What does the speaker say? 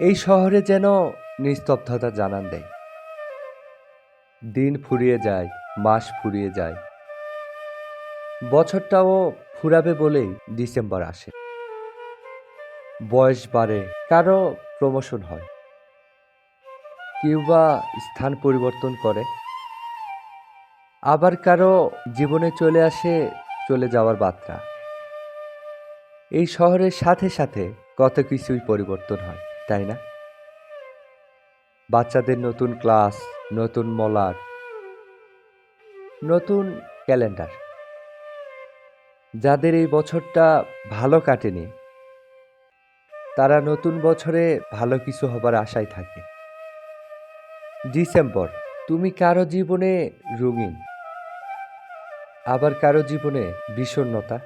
এই শহরে যেন নিস্তব্ধতা জানান দেয়। দিন ফুরিয়ে যায়, মাস ফুরিয়ে যায়। বছরটাও ফুরাবে বলেই ডিসেম্বর আসে। বয়স বাড়ে, কারও প্রমোশন হয়। কেউ বা স্থান পরিবর্তন করে। আবার কারও জীবনে চলে আসে, চলে যাওয়ার বার্তা। এই শহরের সাথে সাথে কত কিছুই পরিবর্তন হয়। তাই না? বাচ্চাদের নতুন ক্লাস, নতুন মলার নতুন ক্যালেন্ডার। যাদের এই বছরটা ভালো কাটেনি, তারা নতুন বছরে ভালো কিছু হবার আশায় থাকে। ডিসেম্বর, তুমি কারও জীবনে রঙিন, আবার কারও জীবনে বিষণ্ণতা?